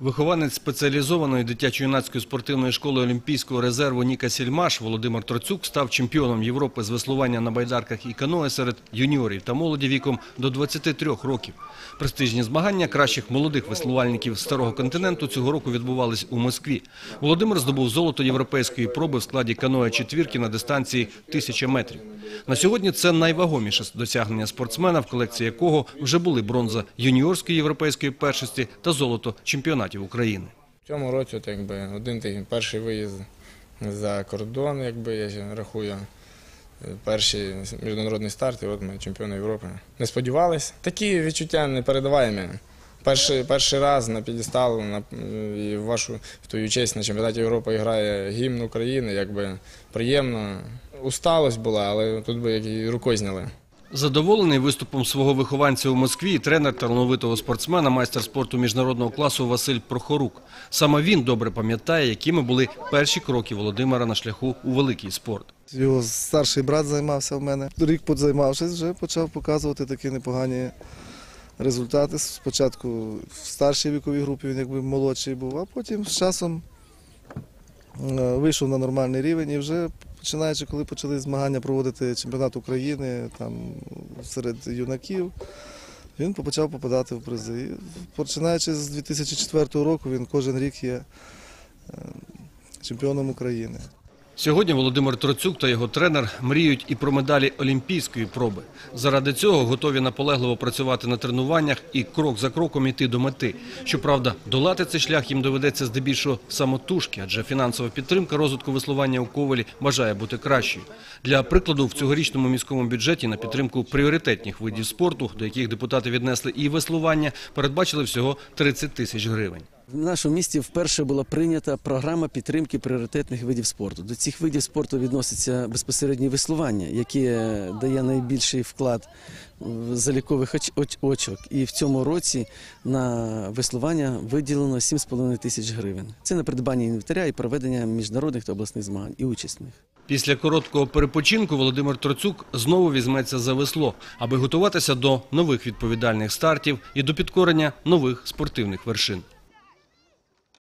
Вихованець спеціалізованої дитячо-юнацької спортивної школи Олімпійського резерву Ніка Сільмаш Володимир Троцюк став чемпіоном Європи з веслування на байдарках і каное серед юніорів та молоді віком до 23 років. Престижні змагання кращих молодих веслувальників старого континенту цього року відбувались у Москві. Володимир здобув золото європейської проби в складі каное четвірки на дистанції 1000 метрів. На сьогодні це найвагоміше досягнення спортсмена, в колекції якого вже були бронза юніорської європейської першості та золото чемпіонатів України. В цьому році от, якби, один такий перший виїзд за кордон, якби я рахую. е, Перший міжнародний старт, і от ми чемпіони Європи. Не сподівались. Такі відчуття непередаваємі. Перший, перший раз на підістал на, і в вашу в твою честь на чемпіонаті Європи грає гімн України, якби приємно. Усталость була, але тут би як і рукою зняли. Задоволений виступом свого вихованця у Москві тренер талановитого спортсмена, майстер спорту міжнародного класу Василь Прохорук. Саме він добре пам'ятає, якими були перші кроки Володимира на шляху у великий спорт. Його старший брат займався в мене. Рік позаймавшись, вже почав показувати такі непогані результати. Спочатку в старшій віковій групі він якби молодший був, а потім з часом е, вийшов на нормальний рівень і вже починаючи, коли почали змагання проводити чемпіонат України там, серед юнаків, він почав попадати в призи. І Починаючи з 2004 року, він кожен рік є е, чемпіоном України. Сьогодні Володимир Троцюк та його тренер мріють і про медалі олімпійської проби. Заради цього готові наполегливо працювати на тренуваннях і крок за кроком іти до мети. Щоправда, долати цей шлях їм доведеться здебільшого самотужки, адже фінансова підтримка розвитку веслування у Ковалі бажає бути кращою. Для прикладу, в цьогорічному міському бюджеті на підтримку пріоритетних видів спорту, до яких депутати віднесли і веслування, передбачили всього 30 тисяч гривень. В нашому місті вперше була прийнята програма підтримки пріоритетних видів спорту. До цих видів спорту відноситься безпосереднє веслування, яке дає найбільший вклад залікових оч- оч- очок. І в цьому році на веслування виділено 7,5 тисяч гривень. Це на придбання інвентаря і проведення міжнародних та обласних змагань і участь в них. Після короткого перепочинку Володимир Троцюк знову візьметься за весло, аби готуватися до нових відповідальних стартів і до підкорення нових спортивних вершин.